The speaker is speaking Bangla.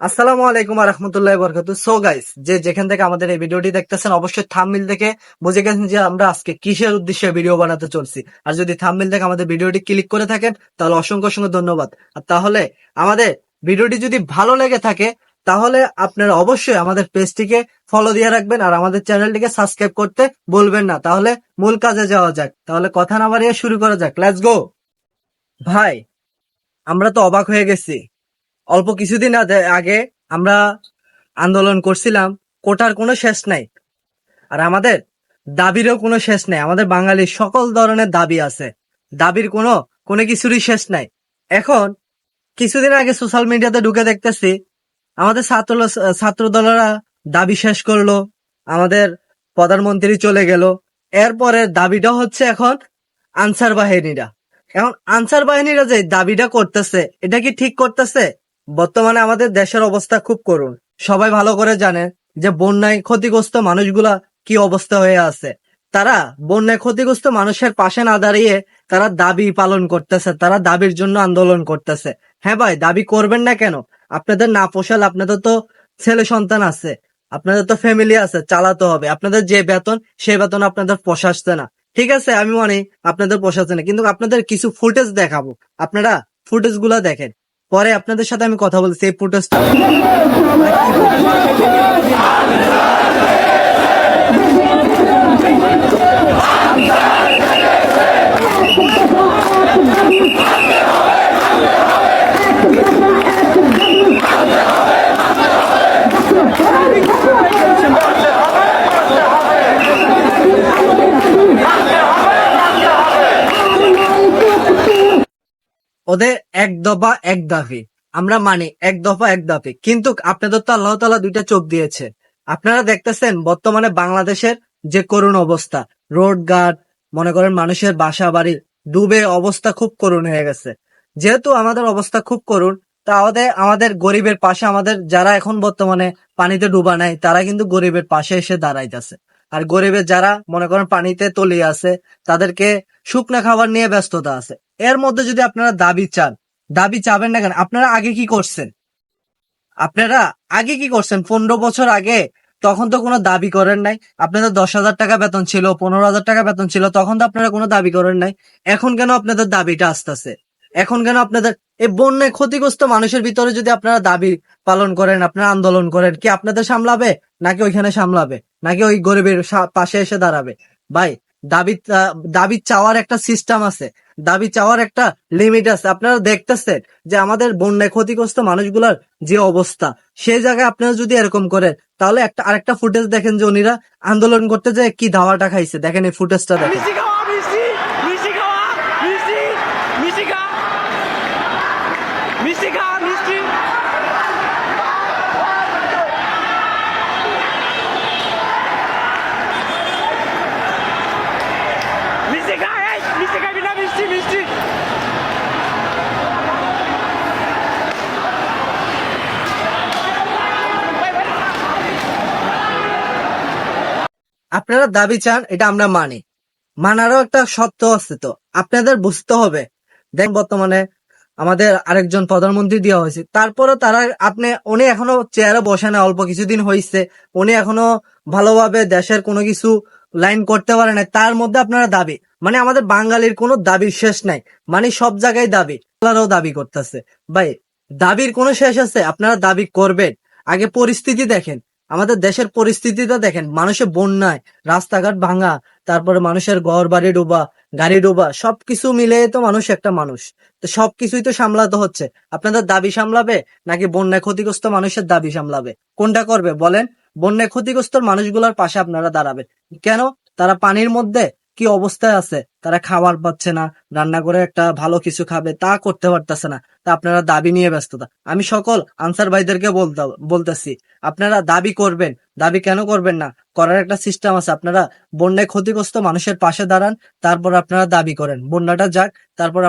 আসসালামু আলাইকুম রহমতুল্লাহ বরকাতু সো গাইস যে যেখান থেকে আমাদের এই ভিডিওটি দেখতেছেন, অবশ্যই থামমিল দেখে বুঝে গেছেন যে আমরা আজকে কিসের উদ্দেশ্যে ভিডিও বানাতে চলছি। আর যদি থামমিল দেখে আমাদের ভিডিওটি ক্লিক করে থাকেন, তাহলে অসংখ্য অসংখ্য ধন্যবাদ। আর তাহলে আমাদের ভিডিওটি যদি ভালো লেগে থাকে, তাহলে আপনারা অবশ্যই আমাদের পেজটিকে ফলো দিয়ে রাখবেন আর আমাদের চ্যানেলটিকে সাবস্ক্রাইব করতে বলবেন না। তাহলে মূল কাজে যাওয়া যাক। তাহলে কথা না বাড়িয়ে শুরু করা যাক। লেটস গো ভাই, আমরা তো অবাক হয়ে গেছি। অল্প কিছুদিন আগে- আমরা আন্দোলন করছিলাম, কোটার কোনো শেষ নাই। আর আমাদের দাবিরও কোনো শেষ নাই। আমাদের বাঙালির সকল ধরনের দাবি আছে। দাবির কোনো কোনো কিছুরই শেষ নাই। এখন, কিছুদিন আগে সোশ্যাল মিডিয়াতে ঢুকে দেখতেছি, আমাদের ছাত্র ছাত্র দলেরা দাবি শেষ করল, আমাদের প্রধানমন্ত্রী চলে গেল। এরপরে দাবিটা হচ্ছে এখন আনসার বাহিনীরা। এখন আনসার বাহিনীরা যে দাবিটা করতেছে, এটা কি ঠিক করতেছে? বর্তমানে আমাদের দেশের অবস্থা খুব করুণ। সবাই ভালো করে জানে যে বন্যায় ক্ষতিগ্রস্ত মানুষগুলা কি অবস্থা হয়ে আছে। তারা বন্যায় ক্ষতিগ্রস্ত মানুষের পাশে না দাঁড়িয়ে তারা দাবি পালন করতেছে, তারা দাবির জন্য আন্দোলন করতেছে। হ্যাঁ ভাই, দাবি করবেন না কেন? আপনাদের না পোষাল আপনাদের তো ছেলে সন্তান আছে, আপনাদের তো ফ্যামিলি আছে, চালাতে হবে। আপনাদের যে বেতন সেই বেতন আপনাদের পোষাচ্ছে না। ঠিক আছে, আমি মানি আপনাদের পোষাচ্ছে না, কিন্তু আপনাদের কিছু ফুটেজ দেখাবো। আপনারা ফুটেজগুলা দেখেন। পরে আপনাদের সাথে আমি কথা বলছি এই ফুটেজটা ওদের এক দফা, এক দাবি আমরা মানি, এক দফা, এক দাবি কিন্তু আপনাদের তো আল্লাহ তালা দুইটা চোখ দিয়েছে। আপনারা দেখতেছেন, বর্তমানে বাংলাদেশের যে করুণ অবস্থা, রোড গার্ড, মনে করেন মানুষের বাসা বাড়ি ডুবে অবস্থা খুব করুণ হয়ে গেছে। যেহেতু আমাদের অবস্থা খুব করুণ তাহলে আমাদের গরিবের পাশে আমাদের যারা এখন বর্তমানে পানিতে ডুবা নাই, তারা কিন্তু গরিবের পাশে এসে দাঁড়াইতেছে। আর গরিবের যারা, মনে করেন, পানিতে তলিয়ে আছে, তাদেরকে শুকনা খাবার নিয়ে ব্যস্ততা আছে। এর মধ্যে যদি আপনারা দাবি চান, দাবি চাবেন না কেন? আপনারা আগে কি করছেন? আপনারা আগে কি করছেন? পনেরো বছর আগে তখন তো কোনো দাবি করেন নাই। আপনাদের দশ হাজার টাকা বেতন ছিল, পনেরো হাজার টাকা বেতন ছিল, তখন তো আপনারা কোনো দাবি করেন নাই। এখন কেন আপনাদের দাবিটা আসতেছে? এখন কেন আপনাদের এই বন্যায় ক্ষতিগ্রস্ত মানুষের ভিতরে যদি আপনারা দাবি পালন করেন, আপনারা আন্দোলন করেন, কি আপনাদের সামলাবে? নাকি ওইখানে সামলাবে? নাকি ওই গরিবের পাশে এসে দাঁড়াবে? ভাই, দাবি দাবি চাওয়ার একটা সিস্টেম আছে। দাবি চাওয়ার একটা লিমিট আছে। আপনারা দেখতেছেন যে আমাদের বন্যায় ক্ষতিগ্রস্ত মানুষগুলোর যে অবস্থা সেই জায়গায় আপনারা যদি এরকম করেন, তাহলে একটা, আরেকটা ফুটেজ দেখেন যে উনিরা আন্দোলন করতে যায় কি ধাওয়াটা খাইছে। দেখেন এই ফুটেজটা দেখেন। আপনারা দাবি চান, এটা আমরা মানি। মানারও একটা সত্য আছে তো। আপনাদের বুঝতে হবে। দেখ বর্তমানে আমাদের আরেকজন প্রধানমন্ত্রী দেওয়া হয়েছে। তারপরে তারা আপনি, উনি এখনও চেয়ারে বসে না অল্প কিছুদিন হয়েছে উনি এখনও ভালোভাবে দেশের কোনো কিছু লাইন করতে পারে না তার মধ্যে আপনারা দাবি মানে আমাদের বাঙালির কোনো দাবির শেষ নাই। মানে সব জায়গায় দাবি, আল্লাহরও দাবি করতেছে। ভাই, দাবির কোনো শেষ আছে? আপনারা দাবি করবেন। আগে পরিস্থিতি দেখেন। আমাদের দেশের পরিস্থিতিটা দেখেন মানুষের বন্যায়, রাস্তাঘাট ভাঙা, তারপরে মানুষের ঘর বাড়ি ডোবা, গাড়ি ডোবা, সবকিছু মিলে তো মানুষ একটা মানুষ। তো সবকিছুই তো সামলাতে হচ্ছে। আপনাদের দাবি সামলাবে নাকি বন্যায় ক্ষতিগ্রস্ত মানুষের দাবি সামলাবে? কোনটা করবে বলেন? বন্যায় ক্ষতিগ্রস্ত মানুষগুলোর পাশে আপনারা দাঁড়াবেন। কেন? তারা পানির মধ্যে কি অবস্থায় আছে? তারা খাবার পাচ্ছে না রান্না করে একটা ভালো কিছু খাবে, তা করতে পারতেছে না। তা আপনারা দাবি নিয়ে ব্যস্ততা। আমি সকল আনসার ভাইদেরকে বলতে, বলতেছি, আপনারা দাবি করবেন। দাবি কেন করবেন না? করার একটা সিস্টেম আছে। আপনারা বন্যায় ক্ষতিগ্রস্ত মানুষের পাশে দাঁড়ান, তারপর আপনারা দাবি করেন। বন্যাটা যাক, তারপর